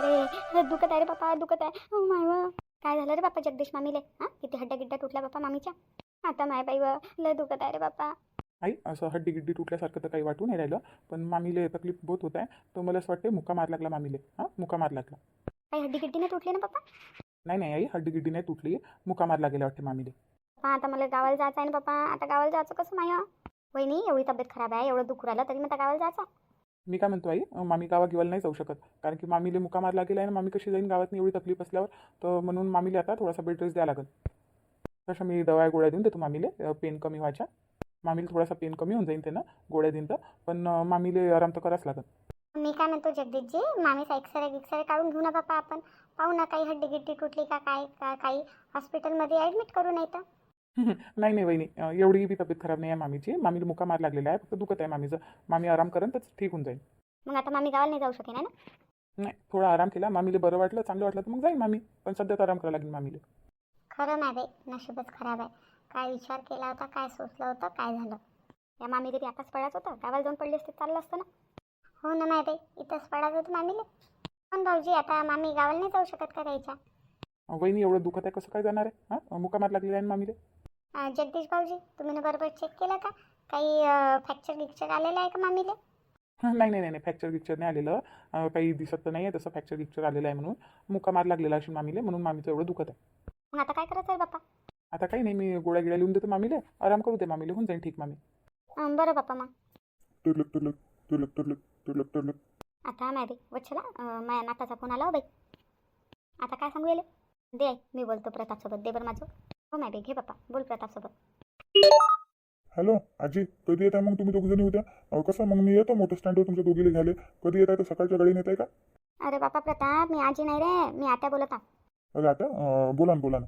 बापा रे लय दुखत आहे रे बापा दुखत आहे. Oh my. काय झालं रे बापा जगदीश मामीले? हां किती हड्ड्या गिड्ड्या तुटल्या बापा मामीच्या. आता माय बाई व लय दुखत आहे रे बापा. आई असं हड्डी गिड्डी तुटल्यासारखं तर काही वाटू नाही राहिलं पण मामीले तकलीफ बहुत होत आहे तर मला असं वाटते मुका मार लागला मामीले. हां मुका मार लागला. काही हड्डी गिड्डी नाही तुटली ना बापा? नाही नाही आई हड्डी गिड्डी नाही तुटली मुका मार लागेला वाटते मामीले. पप्पा आता मला गावाला जायचं आहे ना पप्पा आता गावाला जायचं कसं माय? वहिनी एवढी तब्येत खराब आहे एवढं दुखू राहिलं तरी मग आता गावाला जायचं. मी काय म्हणतो आई मामी गावा गिवाला नाही जाऊ शकत. कारण की मामीले मुका मारला लागेला आहे ना मामी कशी जाईन गावात एवढी तकलीफ असल्यावर. तर म्हणून मामीले आता थोडासा बेड रेस्ट द्यावा लागेल. तसं मी दवा गोळ्या देऊन देतो मामीले पेन कमी व्हायच्या. मामीला थोडासा पेन कमी होऊन जाईन त्यानं गोळ्या देईन तर. पण मामीले आराम तर करावंच लागेल. मी काय म्हणतो जगदीशजी मामीचा एक्सरे गिक्सरे काढून घेऊ ना बापा आपण. पाहू ना काही हड्डी गिड्डी तुटली का काय का काही हॉस्पिटलमध्ये ॲडमिट करू नाही तर. नाही नाही वहिनी. अं, एवढी बी तब्येत खराब नाही आहे मामीची. मामीला मुका मार लागलेला आहे. फक्त दुखत आहे मामीचं. मामी आराम करेन तर ठीक होऊन जाईल. मग आता मामी गावाला नाही जाऊ शकेन है ना? नाही थोडा आराम केला. मामीला बरं वाटलं चांगलं वाटलं तर मग जाईल मामी. पण सध्यात आराम करायला लागेल मामीला. खरं नाही बाई. नशीबच खराब आहे. काय विचार केला होता काय सोचलं होतं काय झालं? या मामी तरी आताच पडायचं होतं. गावाला जाऊन पडली असते चाललं असतं ना? हो ना नाही बाई. इथंच पडायचं होतं मामीले. पण भाऊजी आता मामी गावाला नाही जाऊ शकत का त्याच्या? अं, वहिनी एवढं दुखत आहे कसं काय जाणार आहे? हां? मुका मार लागलेला आहे ना मामीले? जगदीश भाऊजी तुम्ही ना बरोबर चेक केलं का? काही फ्रॅक्चर गिक्चर आलेलं आहे का मामीले? नाही नाही नाही नाही फ्रॅक्चर गिक्चर नाही आलेलं. काही दिसत तर नाही आहे तसं फ्रॅक्चर गिक्चर आलेलं आहे म्हणून. मुका मार लागलेला असेल मामीले म्हणून मामीचं एवढं दुखत आहे. मग आता काय करायचं आहे बाप्पा? आता काही नाही मी गोळ्या गिळ्या लिहून देतो मामीले. आराम करू दे मामीले होऊन जाईल ठीक मामी. बरं बाप्पा मग. तुलक तुलक तुलक तुलक तुलक तुलक आता नाही बाई वच्छला माझ्या नाताचा फोन आला हो बाई. आता काय सांगू येले? दे मी बोलतो प्रतापसोबत दे बरं माझं. हो बाई घे बाप्पा बोल प्रतापसोबत. हॅलो आजी. कधी येत आहे मग तुम्ही दोघी जणी उद्या? अहो, कसं मग मी येतो मोठं स्टँडवर तुमच्या दोघीला घ्यायला. कधी येत आहे तर सकाळच्या गाडीने येत आहे का? अरे बापा प्रताप मी आजी नाही रे. मी आता बोलत अरे आता? बोला ना बोला ना.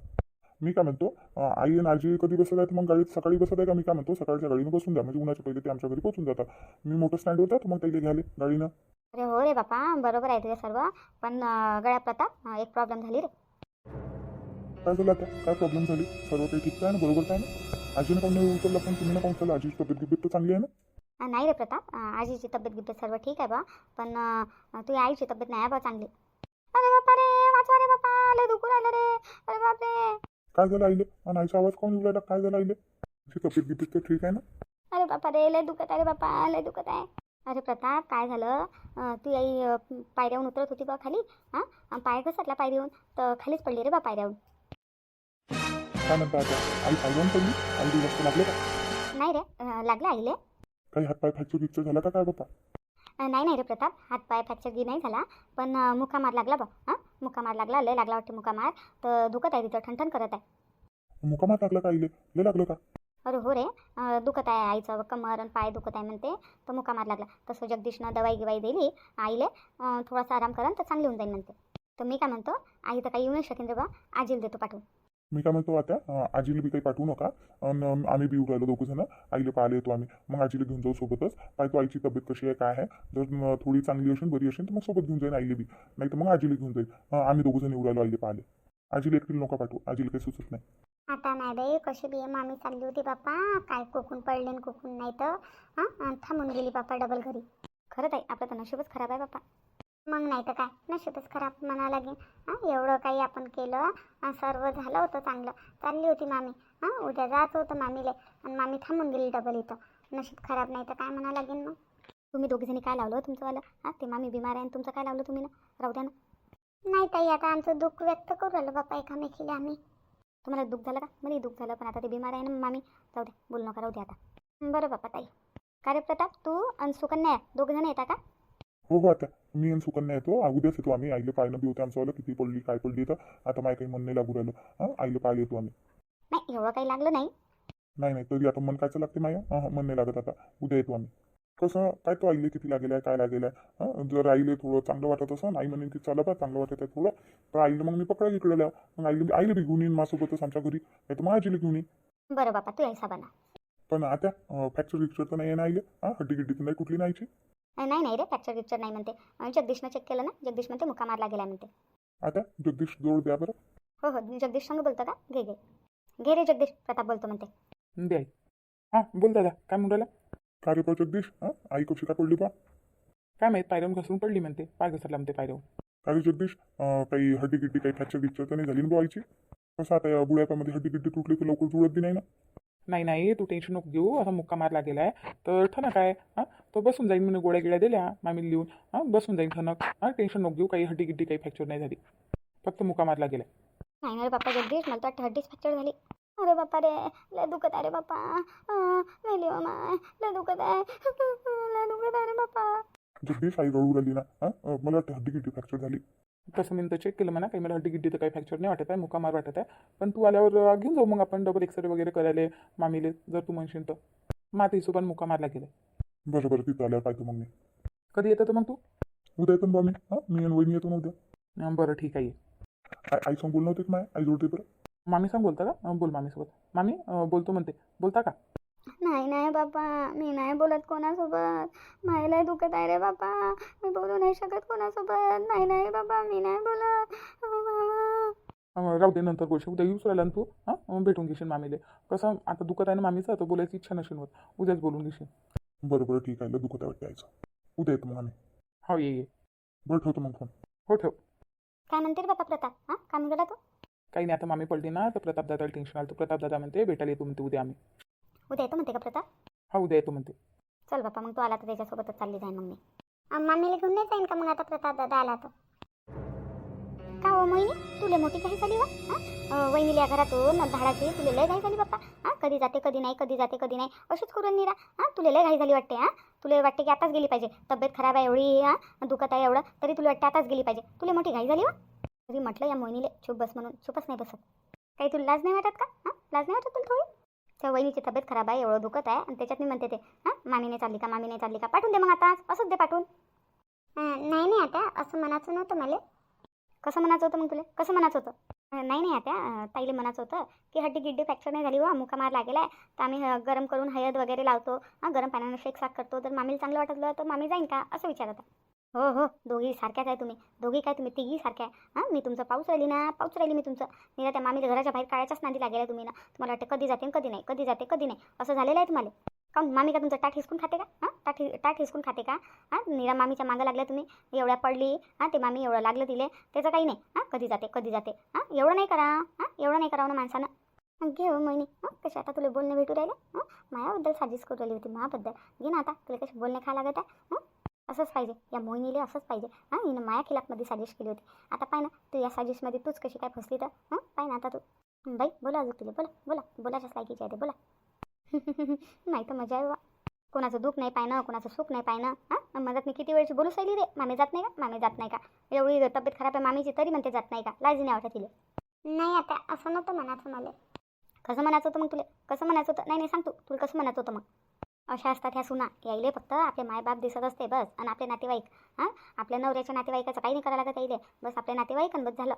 मी काय म्हणतो आई आणि आजी कधी बसत आहेत? मग गाडीत सकाळी बसत आहे का? मी काय म्हणतो सकाळच्या गाडीनं बसून द्या. म्हणजे उन्हाच्या पहिले ते आमच्या घरी पोहोचून जातात. मी मोठं स्टँडवर जातो मग त्याला घ्यायला गाडीनं. अरे हो रे बापा बरोबर आहे तुझे सर्व. पण गळ्या प्रताप एक प्रॉब्लेम झाली रे. काय झालं आता? काय प्रॉब्लेम झाली? सर्व काही ठीक आहे ना बरोबर काय ना? आजीनं काऊन नाही उचलला पण तुम्ही ना काऊन उचलला? आजीची तब्येत गिब्येत तर चांगली आहे ना? अं, नाही रे प्रताप. अं, आजीची तब्येत गिब्येत सर्व ठीक आहे बा. पण अं, तुझ्या आईची तब्येत नाही आहे बा चांगली. अरे बापा रे वाचवा रे बापा. लय दुखू राहिलं रे. अरे बापरे. काय झालं आईले? आणि आईचा आवाज काऊन येऊ काय झालं आईले? तिची तब्येत गिब्येत तर ठीक आहे ना? अरे बापा रे लय दुखत आहे रे बापा. लय दुखत आहे. अरे प्रताप काय झालं? अं, ती आई अं, पायऱ्याहून उतरत होती बा खाली. हां पाय घसरला पायरीहून तर खालीच पडली रे बा पायऱ्याहून काय म्हणता आता आई पायवून पडली. आई जास्त लागले का? नाही रे अं, लागलं आईले. काही हातपाय फ्रॅक्चर गिक्चर झाला का काय बाप्पा? अं, नाही नाही रे प्रताप. हात पाय फ्रॅक्चर गी नाही झाला. पण अं, मुका मार लागला बा हां? मुका मार लागला लय लागला वाटते मुका मार तर दुखत आहे तिथं ठणठण करत आहे. मुकामात लागला का आईले? लय लागलं का? अरे हो रे अं, दुखत आहे आईचं कमर आणि पाय दुखत आहे म्हणते तर मुका मार लागला. तसं जगदीशनं दवाई गिवाई दिली. आईले अं, थोडासा आराम करा तर चांगली होऊन जाईल म्हणते. तर मी काय म्हणतो आई तर काही येऊ नाही शकेन रे बा आजीला देतो पाठवून. मी काय म्हणतो आता आजीला बी काही पाठवू नका. अन् आम्ही बी राहिलो दोघं जण आईला पाहायला येतो आम्ही. मग आजीला घेऊन जाऊ सोबतच. पाहतो आईची तब्येत कशी आहे काय आहे? जर थोडी चांगली असेल बरी असेल तर मग सोबत घेऊन जाईन आईला बी. नाही तर मग आजीला घेऊन जाईल आम्ही दोघं जण राहिलो आईला पाहिले आजीला एकटीला नका पाठवू. आजीला काही सुचत नाही. आता नाही बाई कशी बी मामी चालली होती बाप्पा. काय कोकून पडले न कोकून नाही तर. हां थांबून गेली बाप्पा डबल घरी. खरंच आहे आपलं तर नशीबच खराब आहे बाप्पा. मग नाही तर काय? नशीबच खराब म्हणा लागेल हां एवढं काही आपण केलं सर्व झालं होतं चांगलं. चालली होती मामी. हां उद्या जायचं होतं मामीले. आणि मामी थांबून गेली डबल इथं. नशीब खराब नाही तर काय म्हणा लागेल मग? तुम्ही दोघीजणी काय लावलं हो तुमचंवालं? हां ते मामी बिमार आहे आणि तुमचं काय लावलं तुम्ही ना? राहू द्या ना. नाही ताई आता आमचं दुःख व्यक्त करू राहिलो बाप्पा एकामेकीला आम्ही. तुम्हाला दुःख झालं का? मला दुःख झालं पण आता ते बिमार आहे ना मामी. जाऊ दे बोलू नका राहू दे आता. बरं बाप्पा ताई. का रे प्रताप तू आणि सुकन्या दोघं जण येता का? हो हो आता. मी आणि सुकन्या येतो आ, उद्याच येतो आम्ही. आईला पाहायला बी होते आमचं किती पडली काय पडली तर आता माय काही मन नाही लागू राहिलं. हां? आईला पाहायला येतो आम्ही. नाही एवढं काही लागलं नाही. नाही नाही. तरी आता मन कायचं लागते माया? हां मन नाही लागत आता. उद्या येतो आम्ही. कसं? काय तो आईले किती लागेल आहे? काय लागेल आहे? हां? जर आईले थोडं चांगलं वाटत असं आई म्हणे की चला बा चांगलं वाटत आहे थोडं. तर आईला मग मी पकडा इकडे लाव मग आईला आईला बी घेऊन येईन माझ्यासोबतच आमच्या घरी. नाही तर आजीला घेऊन येईन. बरं बापा तू हिसाबानं पण आता फ्रॅक्चर विक्चर तर नाही आहे ना आईले हां हड्डी गिड्डी तर नाही कुठली नाही आईची अं, नाही नाही रे फ्रॅक्चर गिक्चर नाही म्हणते. जगदीशनं चेक केलं ना? जगदीश म्हणते मुका मार लागेला म्हणते. आता जगदीश जोड द्या बरं. हो हो जगदीश संग बोलतो का? घे घे. घे रे जगदीश प्रताप बोलतो म्हणते. दे हां बोल दादा काय म्हणून राहिला का रे जगदीश? हां आई कशी काय पडली बा? काय माहीत पायऱ्याहून घसरून पडली म्हणते. पाय घसरला म्हणते पायऱ्याहून. काय रे जगदीश? काही हड्डी गिड्डी काही फ्रॅक्चर गिक्चर तर नाही झाली ना बुवायची कसं आता या बुढ्यापामध्ये हड्डी गिड्डी तुटली तर लवकर जुळत बी नाही ना? नाही नाही तू टेन्शन नको घेऊ. असा मुक्का मारला गेला आहे तर ठणक आहे हां? तो बसून जाईन मी गोळ्या गिळ्या दिल्या. मामी लिहून. हां? बसून जाईन ठणक. हां? टेन्शन नको घेऊ. काही हड्डी गिड्डी काही फ्रॅक्चर नाही झाली. फक्त मुक्का मारला गेला नाही ना रे बाप्पा जगदीश मला तर वाटतं हड्डीच फ्रॅक्चर झाली. अरे बाप्पा रे लय दुखत आहे रे बाप्पा. हो माय लय दुखत आहे. लय दुखत आहे रे बाप्पा. जगदीश आई रडू राहिली ना. हां? मला वाटतं हड्डी गिड्डी फ्रॅक्चर झाली. तसं मी तर चेक केलं म्हणा काही मला हड्डी गिड्डी तर काही फ्रॅक्चर नाही वाटत आहे मुक्का मार वाटत आहे. पण तू आल्यावर घेऊन जाऊ मग आपण डबल एक्सरे वगैरे करायला मामीले जर तू म्हणशील तर. माता हिशोबाने मुक्का मारला गेला. बरं बरं तिथं आल्यावर पाहतो मग मी. कधी येतं तर मग तू? उद्या येतो ना मी. हां मी आणि वहिनी येतो ना उद्या. बरं ठीक आहे. आई आई सांग बोलणं होते माय? आई जोडते बरं. मामी सांग बोलता का? बोल मामीसोबत. मामी बोलतो म्हणते. बोलता का? नाही नाही बाप्पा मी नाही बोलत कोणासोबत. मायला दुखत आहे रे बाप्पा मी बोलू नाही शकत कोणासोबत. नाही नाही बाबा मी नाही बोलत. बाबा. राहू दे नंतर बोलशील उद्या येऊच राहिला ना तू. हां भेटून घेशील मामीले. कसं आता दुखत आहे ना मामीचं तर बोलायची इच्छा नसेल होत. उद्याच बोलून घेशील. बरं बरं ठीक आहे. दुखत आहे आईचं उद्या येतो मग आम्ही. हो ये ये. बरं ठेवतो मग फोन. हो ठेव. काय म्हणते रे बाप्पा प्रताप? हां काय म्हणतो तू? काही नाही आता मामी पडली ना तर प्रताप दादाला टेन्शन आलं. तर प्रताप दादा म्हणते भेटायला येतो म्हणते उद्या आम्ही. उद्या येतो म्हणते का प्रताप? हा उद्या येतो म्हणते. चल बाप्पा मग तू आला तर त्याच्यासोबतच चालली जाईन मग मी. मामीला घेऊन नाही जाईन का मग आता प्रताप दादा आला तर? का हो मोहिनी तुले मोठी काही झाली वा? हां? वहिनीला घरातून धाडाची तुले लय घाई झाली बाप्पा हां? कधी जाते कधी नाही कधी जाते कधी नाही. अशीच करून निरा. हां? तुले लय घाई झाली वाटते हां? तुला वाटते की आताच गेली पाहिजे. तब्येत खराब आहे एवढी हां? दुखत आहे एवढं तरी तुला वाटते आताच गेली पाहिजे. तुला मोठी घाई झाली वा? तरी म्हटलं या मोहिनीले चुप बस म्हणून. चुपच नाही बसत. काही तुला लाज नाही वाटत का? हां? लाज नाही वाटत तुला थोडी? त्या वहिनीची तब्येत खराब आहे एवढं दुखत आहे. आणि त्याच्यात मी म्हणते ते हां मामीने चालली का मामीने चालली का? पाठवून दे मग आता असंच दे पाठवून. नाही नाही आता असं म्हणायचं नव्हतं मला. कसं म्हणायचं होतं मग तुला? कसं म्हणायचं होतं? नाही नाही आता ताईले म्हणायचं होतं की हड्डी गिड्डी फ्रॅक्चर नाही झाली हो मुका मार लागेला आहे. तर आम्ही गरम करून हळद वगैरे लावतो. हां गरम पाण्यानं शेक साक करतो. जर मामीला चांगलं वाटलं तर मामी जाईन का? असं विचारत आहे हो हो. दोघी सारख्याच आहे तुम्ही. दोघी काय तुम्ही? तिघी सारख्या आहे. हां मी तुमचं पाऊस राहिली ना पाऊस राहिली मी तुमचं. निरा त्या मामीच्या घराच्या बाहेर काढायच्याच नांदी लागेला तुम्ही ना. तुम्हाला वाटतं कधी जाते कधी नाही कधी जाते कधी नाही. असं झालेलं आहे तुम्हाला? काऊन मामी का तुमचं ताट हिसकून खाते का? हां? ताट हि- ताट हिसकून खाते का? हां? निरा मामीच्या मागं लागल्या तुम्ही. एवढ्या पडली. हां ते मामी एवढं लागलं तिले. त्याचं काही नाही. हां? कधी जाते कधी जाते. हां? एवढं नाही करा. हां? एवढं नाही करावं ना माणसानं. घे हो हां? कसे आता तुला बोलणं भेटू राहिलं? हां? मायाबद्दल साजिश करू राहिली होती माबद्दल घे ना आता. तुला कसे बोलणे खा लागत आहे? हां? असंच पाहिजे. या मोहिनीले असंच पाहिजे. हां हिनं माया खिलाफमध्ये साजिश केली होती. आता पाय ना तू या साजिशमध्ये तूच कशी काय फसली तर? हां पाय ना आता तू. बाई बोला अजून तुला. बोला बोला. बोलाच्याच लायकीची आहे ते. बोला. नाही तर मजा आहे कोणाचं दुःख नाही पाहिनं कोणाचं सुख नाही पाहिनं हां मदत मी किती वेळची बोलू राहिली रे? मामी जात नाही का? मामी जात नाही का? एवढी तब्येत खराब आहे मामीची तरी म्हणते जात नाही का? लाजी नाही वाटत तिले. नाही आता असं नव्हतं म्हणायचं मला. कसं म्हणायचं होतं मग तुला? कसं म्हणायचं होतं? नाही नाही सांग तू. तुला कसं म्हणायचं होतं मग? अशा असतात ह्या सुना. यायले फक्त आपले मायबाप दिसत असते बस. आणि आपले नातेवाईक हां? आपल्या नवऱ्याच्या नातेवाईकाचं काही नाही करायला लागत यायले. बस आपले नातेवाईक आणि बस झालं.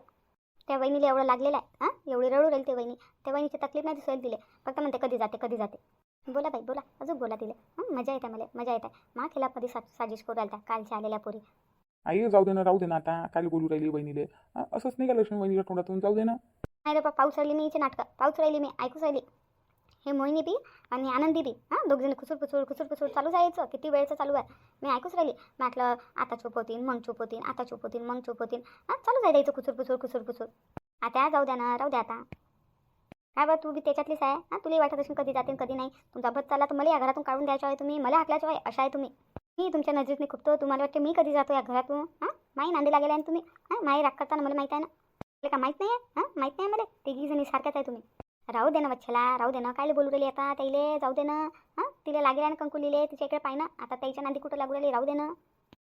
त्या वहिनीला एवढं लागलेलं आहे हां? एवढी रडू राहील ते वहिनी. त्या वहिनीची तकलीफ नाही दिसायला दिले. फक्त म्हणते कधी जाते कधी जाते. बोला बाई बोला. अजून बोला तिले. हं? मजा येते मला. मजा येते. मा खेळा कधी सा साजिश करू राहिल्या कालच्या आलेल्या पोरी. आई जाऊ दे ना राहू दे ना आता. काय बोलू राहिली बहिणीले असंच नाही का लक्ष्मी बहिणीच्या तोंडातून. जाऊ दे ना. नाही रे पाऊस राहिली मी हिचे नाटकं. पाऊस राहिली मी ऐकूच राहिली. हे मोहिनी बी आणि आनंदी बी. हां दोघीजण खुसूर खुसूर खुसूर खुसूर चालू जायचं किती वेळचं चालू आहे? मी ऐकूच राहिली. म्हटलं आता चूप होतीन मग चूप होतीन आता चूप होतीन मग चूप होतीन हां चालू जाय द्यायचं खुसूर खुसूर खुसूर खुसूर. आता जाऊ द्या ना राहू द्या आता. काय बा तू बी त्याच्यातलीच आहे. हां तुला वाटत असून कधी जाते कधी नाही. तुमचा भत चालला तर मला या घरातून काढून द्यायचं आहे तुम्ही. मला हाकल्याचं आहे अशा आहे तुम्ही. मी तुमच्या नजरेतने खुपतो. तुम्हाला वाटते मी कधी जातो या घरातून? हां माई नांदी लागेल आहे तुम्ही? हां माई राग करताना मला माहीत आहे ना? मला का माहीत नाही आहे हां माहीत नाही मला? तिघी जणी सारख्याच आहे तुम्ही. राहू दे ना वच्छला राहू दे ना. काय बोलू राहिली आता ताईले जाऊ दे ना. हां? तिला लागेल ना कंकुलीले तिच्या इकडे पाय ना. आता ताईच्या नांदी कुठं लागू राहिली राहू दे ना.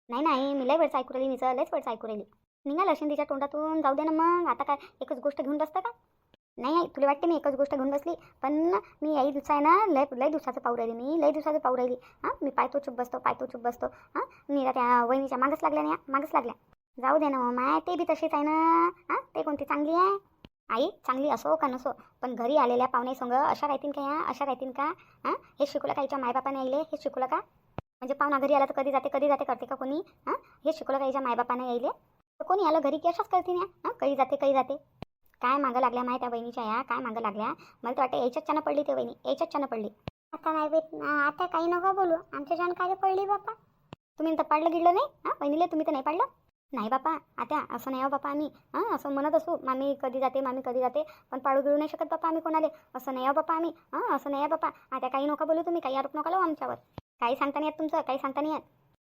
नाही नाही मी लय वेळचं ऐकू राहिली मीचं लयच वेळचं ऐकू राहिली. निघाल असेल तिच्या तोंडातून जाऊ दे ना मग. आता काय एकच गोष्ट घेऊन बसतं का? नाही आई तुला वाटते मी एकच गोष्ट घेऊन बसली? पण मी याही दिवसा आहे ना लय लय दिवसाचं पाहू राहिली मी लय दिवसाचं पाहू राहिली. हां? मी पायतो चुप बसतो पायतो चुप बसतो. हां? नीरा त्या वहिनीच्या मागच लागल्या ना मागच लागल्या. जाऊ दे ना मग माय ते बी तशीच आहे ना. हां? ते कोणती चांगली आहे? आई चांगली असो का नसो पण घरी आलेल्या पाहुण्यासंग अशा राहतील का या अशा राहतील का? हां? हे शिकवलं का हिच्या मायबापाने यायले? हे शिकवलं का? म्हणजे पाहुणा घरी आला तर कधी जाते कधी जाते करते का कोणी? हां? हे शिकवलं का हिच्या मायबापाने यायले? तर कोणी आलं घरी की अशाच करते ना हां? कधी जाते कधी जाते? काय मागं लागल्या माय त्या बहिणीच्या या? काय मागं लागल्या? मला तर वाटतं याच्याच छान पडली ते वहिनी याच्याच छान पडली. आता नाही भेट आता काही नका बोलू. आमच्या छान काय पडली बापा? तुम्ही तर पाडलं गिडलं नाही? हां? बहिणीला तुम्ही तर नाही पाडलं? नाही बापा आता असं नाही हो बापा आम्ही. हां असं म्हणत असू मामी कधी जाते मामी कधी जाते पण पाळू गिळू नाही शकत बापा आम्ही कोणाले. असं नाही हो बापा आम्ही. हां असं नाही आहे बापा. आता काही नका बोलू तुम्ही काही आरोप नका लावू आमच्यावर. काही सांगता नाही येत तुमचं काही सांगता नाही येत.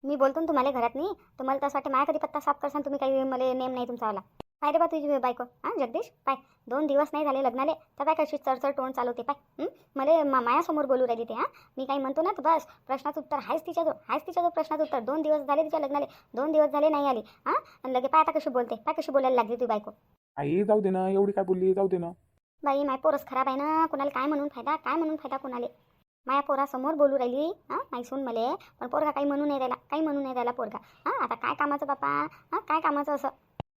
मी बोलतो ना तुम्हाला घरात नाही तुम्हाला तसं वाटतं माझ्या कधी पत्ता साफ करसान तुम्ही काही मला नेम नाही तुमचावाला काय रे बा तुझी बायको. हां जगदीश? पाय. दोन दिवस नाही झाले लग्नाले. तर काय कशी चरचर तोंड चालवते. पाय? मला मा मायासमोर बोलू राहिली ते हां? मी काही म्हणतो ना तर बस. प्रश्नाचं उत्तर आहेच तिच्याजवळ. आहेच तिच्याजवळ प्रश्नाचं उत्तर. दोन दिवस झाले तिच्या लग्नाले. दोन दिवस झाले नाही आली. हां? आणि लगे पाय आता कशी बोलते? पाय कशी बोलायला लागली तुझी बायको? आई जाऊ दे ना. एवढी काय बोलली? जाऊ दे ना. बाई माय पोरस खराब आहे ना. कोणाला काय म्हणून फायदा? काय म्हणून फायदा कोणाले? माया पोरासमोर बोलू राहिली. हां? नाही सून मले. पण पोरगा काही म्हणू नाही राहिला. काही म्हणू नाही राहिला पोरगा. हां? आता काय कामाचं बापा? हां? काय कामाचं असं?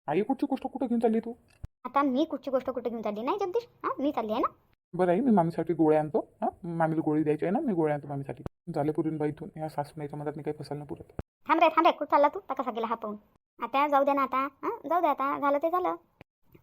आई कुठची गोष्ट कुठं घेऊन चालली तू? आता मी कुठची गोष्ट कुठे घेऊन चालली? नाही जगदीश. हां मी चालली आहे ना? बरं आई मी मामीसाठी गोळ्या आणतो. हां मामीला गोळी द्यायची आहे ना मी गोळ्या आणतो मामीसाठी. झाले पुरून बाई इथून. या सासू नाहीच्या मदत मी काही फसायला नाही पुरत. थांब रे थांब रे. कुठं चालला तू? आता कसा गेला हा पाहून आता जाऊ दे ना आता. हां जाऊ दे आता. झालं ते झालं.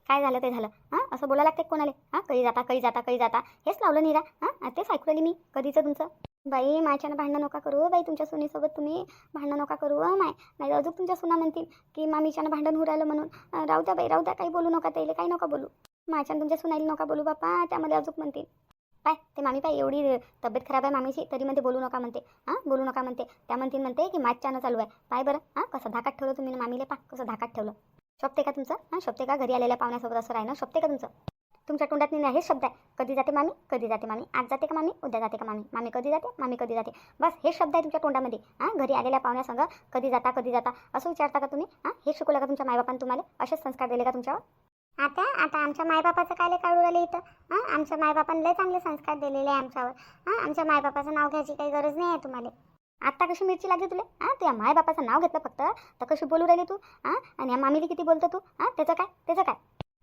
काय झालं ते झालं? हां असं बोलायला लागते कोणाला? हां कधी जाता कधी जाता कधी जाता. हेच लावलं निरा. हां तेच ऐकू राहिली मी. कधीचं तुमचं? बाई माझ्यानं भांडणं नका करू. बाई तुमच्या सुनीसोबत तुम्ही भांडणं नका करू माय. नाही तर अजून तुमच्या सुना म्हणतील की मामीच्यानं भांडण होऊ राहिलं म्हणून. राहू द्या बाई राहू द्या. काही बोलू नका त्याला काही नका बोलू. माझ्यानं तुमच्या सुनाईला नका बोलू बापा त्यामध्ये अजून म्हणतील. पाय ते मामी पाय एवढी तब्येत खराब आहे मामीची तरी म्हणते बोलू नका म्हणते. हां बोलू नका म्हणते. त्या म्हणतील म्हणते की माझ्यानं चालू आहे. पाय बरं हां कसं धाकात ठेवलं तुम्ही मामीले पा कसं धाकात ठेवलं. शोभते का तुमचं? हां शोभते का? घरी आलेल्या पाहुण्यासोबत असं राहणं शोभते का तुमचं? तुमच्या तोंडात नाही हे शब्द आहे. कधी जाते मामी? कधी जाते मामी? आज जाते का मामी? उद्या जाते का मामी? मामी कधी जाते? मामी कधी जाते? बस हे शब्द आहे तुमच्या तोंडामध्ये. हां घरी आलेल्या पाहुण्यासंग कधी जाता कधी जाता असं विचारता का तुम्ही? हां हे शिकवलं का तुमच्या मायबापान तुम्हाला? असेच संस्कार दिले का तुमच्यावर? आता आता आमच्या मायबापाचं कायले काढू राहिले इथं? हां आमच्या मायबापांना लय चांगले संस्कार दिलेले आहे आमच्यावर. हां आमच्या मायबापाचं नाव घ्यायची काही गरज नाही आहे तुम्हाला. आत्ता कशी मिरची लागली तुला? हां तुझ्या मायबापाचं नाव घेतलं फक्त. तर कशी बोलू राहिली तू? हां आणि या मामीला किती बोलतो तू? हां त्याचं काय? त्याचं काय?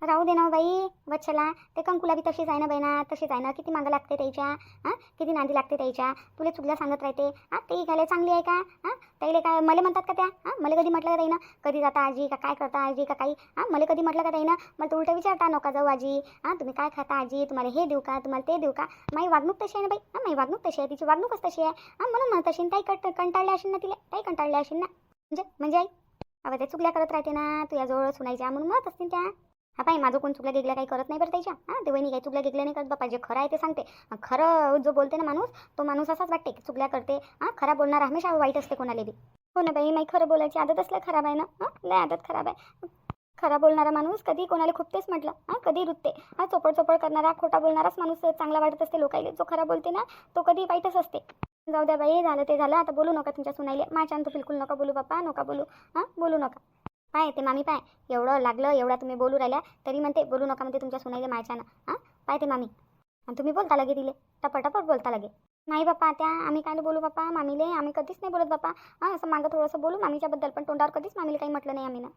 राहू दे ना हो बाई वच्छला ते कंकुला बी तशीच आहे ना बहिणा तशीच आहे ना. किती मागं लागते त्याच्या हां? किती नांदी लागते त्याच्या? तुला चुकल्या सांगत राहते. हां ते घाले चांगली आहे का? हां? त्याला काय मला म्हणतात का त्या? हां? मला कधी म्हटलं का ताईनं? कधी जाता आजी का काय करता आजी का काही? हां? मला कधी म्हटलं का ताईनं? मला तर उलटं विचारता नका जाऊ आजी. हां? तुम्ही काय खाता आजी? तुम्हाला हे देऊ का? तुम्हाला ते देऊ का? माई वागणूक तशी आहे ना बाई. हां माई वागणूक तशी आहे. तिची वागणूकच तशी आहे. हां म्हणून म्हणत असेल ताई कट कंटाळले असेल ना तिला? ताई कंटाळले असेल ना? म्हणजे म्हणजे आई अगं ते चुकल्या करत राहते ना. तुझ्याजवळ सुनायच्या म्हणून म्हणत असतील त्या. आता बाई माझं कोण चुकल्या गेगल्या काही करत नाही बरं त्याच्या. हां ते वहिनी काही चुकल्या गेगल्या नाही करत. बापा जे खरं आहे ते सांगते. खरं जो बोलते ना माणूस तो माणूस असाच वाटते. की चुकल्या करते. हां खरा बोलणार हमेशा वाईट असते कोणाला बी. हो ना बाई माई खरं बोलायची आदतच लय खराब आहे ना? हां लय आदत खराब आहे. खरा बोलणारा माणूस कधी कोणाला खुपतेच म्हटलं. हां कधी रुतते. हा चोपड चोपड करणारा खोटा बोलणाराच माणूस चांगला वाटत असते लोकायले. जो खरा बोलते ना तो कधी वाईटच असते. जाऊ द्या बाई झालं ते झालं. आता बोलू नका तुमच्या सुनाईले. माझ्यानं तर बिलकुल नका बोलू बाप्पा नका बोलू. हां बोलू नका. पाय ते मामी पाय. एवढं लागलं एवढा तुम्ही बोलू राहिल्या तरी म्हणते बोलू नका म्हणते तुमच्या सुनाईले माझ्यानं हां? पाय ते मामी. आणि तुम्ही बोलता लगे दिले टपटपट बोलता लगे. नाही बाप्पा त्या आम्ही काय बोलू बाप्पा? मामीले? आम्ही कधीच नाही बोलत बाप्पा. हां असं मागं थोडंसं बोलू मामीच्याबद्दल पण तोंडावर कधीच मामीला काही म्हटलं नाही आम्ही ना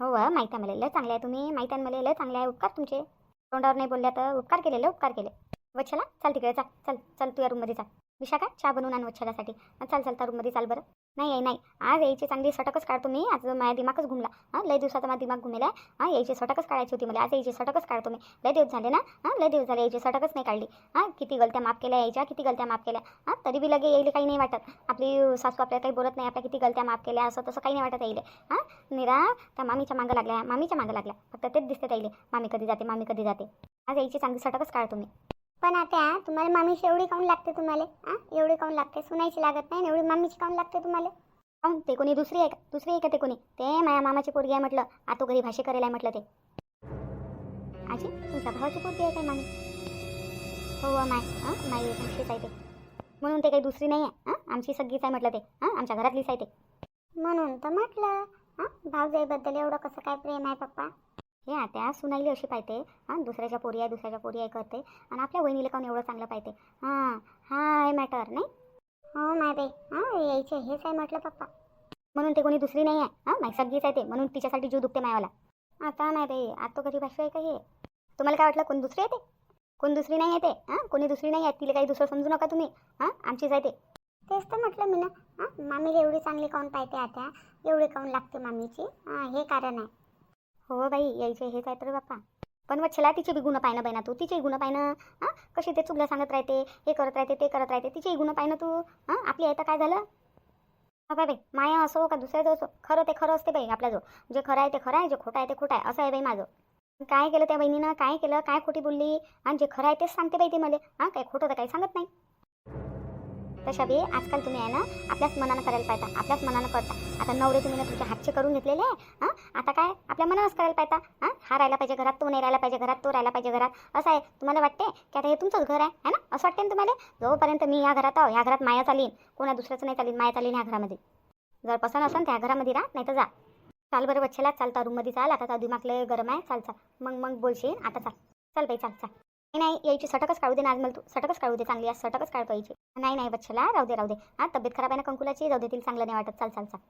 हो वा माहिती आहे मला लय चांगले आहे तुम्ही. माहिती आहे मला लय चांगले आहे उपकार तुमचे. तोंडावर नाही बोलल्या तर उपकार केलेले उपकार केले. वच्छला चाल तिकडे चाल चल चल तू या रूममध्ये चाल विशाखा चहा बनवून आण वच्छलासाठी. चाल चल त्या रूममध्ये चाल बरं. नाही आहे नाही. आज यायची चांगली सटकच काढतो मी. आज माझ्या दिमागच घुमला. हां लय दिवसाचा माझा दिमाग घुमेला हां यायची सटकच काढायची होती मला. आज यायची सटकच काढतो मी. लय दिवस झाले ना? हां लय दिवस झाले यायची सटकच नाही काढली. हां किती गलत्या माफ केल्या यायच्या किती गलत्या माफ केल्या. हां तरी बी लगे यायला काही नाही वाटत. आपली सासू आपल्याला काही बोलत नाही. आपल्या किती गलत्या माफ केल्या असं तसं काही नाही वाटत येईल हां निरा त्या मामीच्या मागं लागल्या. मामीच्या मागं लागल्या. फक्त तेच दिसते ताईले मामी कधी जाते मामी कधी जाते. आज यायची चांगली सटकच काढतो मी. पण आता तुम्हाला मामीची एवढी काऊन लागते तुम्हाला? हां एवढी काऊन लागते? सुनायची लागत नाही एवढी मामीची काऊन लागते तुम्हाला? काऊन? ते कोणी दुसरी आहे का? दुसरी आहे का ते कोणी? ते माझ्या मामाची पोरगी आहे म्हटलं. आतो घरी भाषे करायला आहे म्हटलं ते. आजी तुमच्या भावाची पोरगी आहे काय मामी? हो व माय. हां माई भाषेच आहे ते. म्हणून ते काही दुसरी नाही आहे. हां आमची सगळीच आहे म्हटलं ते. हां आमच्या घरातलीच आहे ते. म्हणून तर म्हटलं. हां भाऊजाईबद्दल एवढं कसं काय प्रेम आहे पप्पा? हे आता सुनाईली अशी पाहते. हां दुसऱ्याच्या पोरी आहे दुसऱ्याच्या पोरी आहे करते. आणि आपल्या वहिनीला काऊन एवढं चांगलं पाहते? हां हा आहे मॅटर नाही? हो माय बाई. हां यायचे हेच आहे म्हटलं पप्पा. म्हणून ते कोणी दुसरी नाही आहे. हां माय सगळीच आहे ते. म्हणून तिच्यासाठी जीव दुखते मायावाला. आता नाही बाई आता तो कधी भाषा आहे का हे? तुम्हाला काय वाटलं कोण दुसरी आहे ते? कोण दुसरी नाही येते हां कोणी दुसरी नाही आहे तिला काही दुसरं समजू नका तुम्ही. हां आमचीच आहे ते. तेच तर म्हटलं मी ना हां मामीला एवढी चांगली काऊन पाहते आता? एवढी काऊन लागते मामीची? हां हे कारण आहे. हो बाई यायचे हेच आहे तर बाप्पा. पण वच्छला तिचे बी गुण पाहिनं बाई ना तू तिचे गुण पाहिनं हां? कशी ते चुकल्या सांगत राहते हे करत राहते ते करत राहते तिचे गुण पाहिनं तू. हां? आपली आहे तर काय झालं? हो हा बाई बाई माया असो का दुसऱ्याचं असो खरं ते खरं असते बाई आपल्याजवळ. जे खरं आहे ते खरं आहे जे खोटं आहे ते खोटं आहे असं आहे बाई माझं. काय केलं त्या बहिणीनं काय केलं काय खोटी बोलली? आणि जे खरं आहे तेच सांगते बाई ती मला. हां? काय खोटं तर काही सांगत नाही. तशा बी आजकाल तुम्ही आहे ना आपल्याच मनानं करायला पाहिजे आपल्याच मनानं करता. आता नवरे तुम्ही ना तुमच्या हातचे करून घेतलेले आहे हां? आता काय? आपल्या मनानंच करायला पाहिजे हां? हा राहायला पाहिजे घरात तो नाही राहायला पाहिजे घरात तो राहायला पाहिजे घरात. असं आहे. तुम्हाला वाटते की आता हे तुमचंच घर आहे है ना? असं वाटते ना तुम्हाला? जोपर्यंत मी या घरात आहो ह्या घरात माया चालीन कोणा दुसऱ्याचं नाही चालीन माया चालीन ह्या घरामध्ये. जर पसंत असेल त्या घरामध्ये राहा नाही तर जा. चाल बरं बच्चेला चालता रूममध्ये चाल आता दिमागले गरम आहे चाल चाल. मग मग बोलशील आता चाल. चल बाई चाल चाल. नाही नाही यायची सटकच काढू दे ना आज मला तू. सटकच काढू दे चांगली आज सटकच काढ पाहिजे नाही नाही बच्छला राहू दे राहू दे. हा तब्येत खराब आहे ना कंकुलाची जाऊ दे चांगलं नाही वाटत. चाल चाल चाल.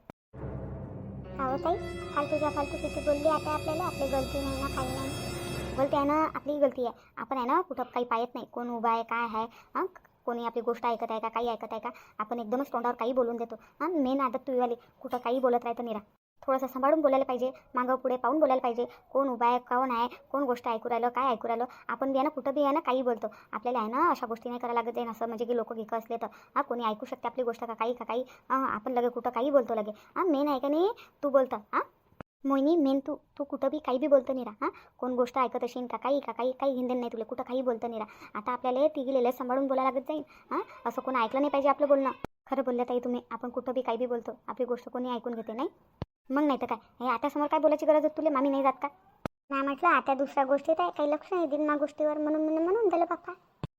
हो ताई फालतूच्या फालतू किती बोलली आता आपल्याला आपली गलती नाही ना काही नाही. गलती आहे ना आपली गलती आहे. आपण आहे ना कुठं काही पाहत नाही. कोण उभा आहे काय आहे हां? कोणी आपली गोष्ट ऐकत आहे का काही ऐकत आहे का? आपण एकदमच तोंडावर काही बोलून देतो. हां मेन आदत तुझीवाली कुठं काही बोलत राहतं निरा. थोडंसं सांभाळून बोलायला पाहिजे मागं पुढे पाहून बोलायला पाहिजे. कोण उभा आहे कोण आहे कोण गोष्ट ऐकू राहिलं काय ऐकू राहिलं आपण बी आहे ना कुठं बी आहे ना काही बोलतो. आपल्याला आहे ना अशा गोष्टी नाही करायला लागत आहे. असं म्हणजे की लोक गिकं असले तर. हां कोणी ऐकू शकते आपली गोष्ट का काही का काही? आपण लगे कुठं काही बोलतो लगे. हां मेन आहे का नाही? तू बोलतं. हां मोहिनी मेन तू तू कुठं बी काही बी बोलतो निरा हां कोण गोष्ट ऐकत असेल का काही का काही काही हिंदन नाही तुला कुठं काही बोलतं निरा आता आपल्याला ती गेलेलं सांभाळून बोलायला लागत जाईल हां असं कोण ऐकलं नाही पाहिजे आपलं बोलणं. खरं बोललं ताई तुम्ही आपण कुठं बी काही बी बोलतो. आपली गोष्ट कोणी ऐकून घेते नाही? मग नाही तर काय? हे आता समोर काय बोलायची गरज आहे तुला? मामी नाही जात का? नाही म्हटलं आता दुसऱ्या गोष्टीत आहे काही लक्ष नाही देईन मा गोष्टीवर. म्हणून म्हणून म्हणून झालं पप्पा.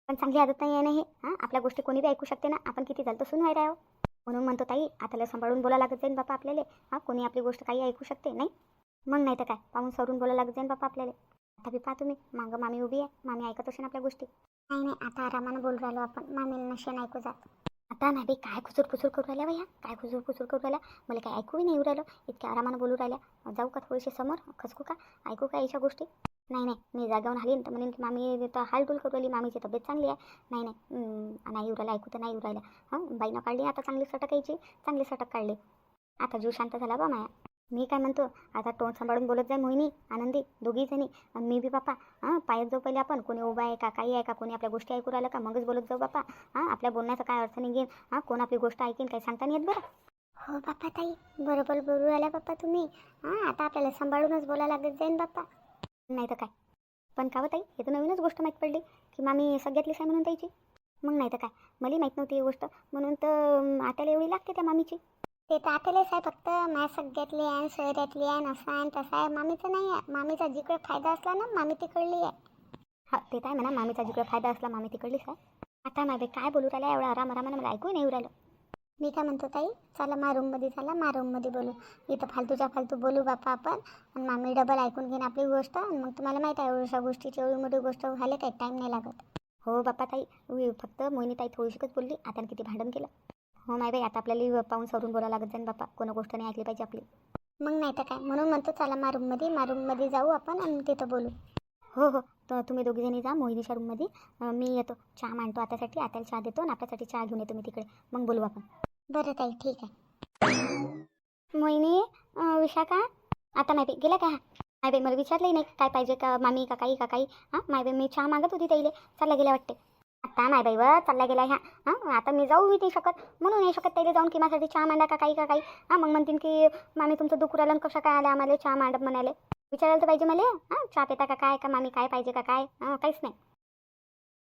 पण चांगली आदत नाही आहे ना हे? हां? आपल्या गोष्टी कोणी बी ऐकू शकते ना? आपण किती झालं तर सुन व्हायला आहो म्हणून म्हणतो ताई आताला सांभाळून बोला लागत जाईन बापा आपल्याला. हां? कोणी आपली गोष्ट काही ऐकू शकते नाही? मग नाही तर काय? पाहून सरून बोलायला लागत जाईन बापा आपल्याला. आता बी पहा तुम्ही. मागं मामी उभी आहे. मामी ऐकत असेल आपल्या गोष्टी. नाही नाही आता आरामानं बोलू राहिलो आपण. मामीला नशेन ऐकू जात आता नाही बे काय खुसूर खुसूर करू राहिल्या बाई काय खुसूर खुसूर करू राहिल्या? मला काय ऐकूही नाही येऊ राहिलं. इतक्या आरामानं बोलू राहिल्या. जाऊ का थोडीशी समोर? खसकू का? ऐकू का याच्या गोष्टी? नाही नाही. मी जागेवरून हालीन तर म्हणेन की मामी तर हालडूल करू राहिली. मामीची तब्येत चांगली आहे. नाही नाही. नाही येऊ राहिलं. ऐकू तर नाही येऊ राहिल्या हां? बाईनं काढली आता चांगली सटक यायची. चांगली सटक काढली. आता जीव शांत झाला बा माया. मी काय म्हणतो आता तोंड सांभाळून बोलत जाय मोहिनी आनंदी दोघी जणी. मी बी बापा हां पायात जाऊ पहिले आपण. कोणी उभा आहे का काही आहे का कोणी आपल्या गोष्टी ऐकू राहिलं का मगच बोलत जाऊ बापा. हां आपल्या बोलण्याचा काय अर्थ निघेल हां कोण आपली गोष्ट ऐकेन काही सांगता नाही येत बरं. हो बाप्पा ताई बरोबर बोलू राहिल्या बाप्पा तुम्ही. हां आता आपल्याला सांभाळूनच बोलायला लागत जाईन बाप्पा नाही तर काय. पण का ताई हे तर नवीनच गोष्ट माहीत पडली की मामी सगळ्यातलीच आहे म्हणून ताईची? मग नाही तर काय. मला माहीत नव्हती ही गोष्ट. म्हणून तर अं, आत्याला एवढी लागते त्या मामीची. ते तर आहे फक्त माझ्या सगळ्यातली आहे शहरातली आहे असं आहे तसं आहे. मामीचं नाही आहे. मामीचा जिकडे फायदा असला ना मामी तिकडली आहे. हा ते काय म्हणा मामीचा जिकडे फायदा असला मामी तिकडलीच आहे आता माझे काय बोलू राहिला एवढा आराम आरामानं मला ऐकू नाही येऊ राहिलं. मी काय म्हणतो ताई चला मा रूममध्ये चला मा रूममध्ये बोलू. इथं फालतूच्या फालतू बोलू बापा आपण. आणि मामी डबल ऐकून घेईन आपली गोष्ट. आणि मग तुम्हाला माहीत आहे एवढ्या गोष्टीची एवढी मोठी गोष्ट व्हायला काही टाईम नाही लागत. हो बाप्पा ताई फक्त मोहिनी ताई थोडीशीकच बोलली. आता किती भांडण केलं. हो नाही बाई आता आपल्याला पाहून सरून बोलावं लागत जाईन बाप्पा. कोणा गोष्ट नाही ऐकली पाहिजे आपली. मग नाही तर काय? म्हणून म्हणतो चला मा रूममध्ये मा रूममध्ये जाऊ आपण आणि तिथं बोलू. हो हो. तर तुम्ही दोघी जणी जा मोहिनीच्या रूममध्ये मी येतो. चहा मांडतो आतासाठी आत्याला चहा देतो आणि आपल्यासाठी चहा घेऊन येतो मी तिकडे. मग बोलू आपण. बरं ताई ठीक आहे. मोहिनी विशाखा. आता नाही बाई गेला का? नाही बाई मला विचारलंही नाही. काय पाहिजे का? मामी का काही का काही हां? माय बाई मी चहा मागत होती ताईले. चालला गेल्या वाटते आता नाही बाई व चालला गेला ह्या. हां? आता मी जाऊ नाही शकत. म्हणून नाही शकत त्याला जाऊन की माझ्यासाठी चहा मांडा का काही का काही. हां? मग म्हणतील की मामी तुमचं दुःख राहिलं कसं काय आलं आम्हाला? चहा मांडत म्हणाले. विचारायला तर पाहिजे मला. हां? चहा पिता का काय? का मामी काय पाहिजे का काय? हां? काहीच नाही.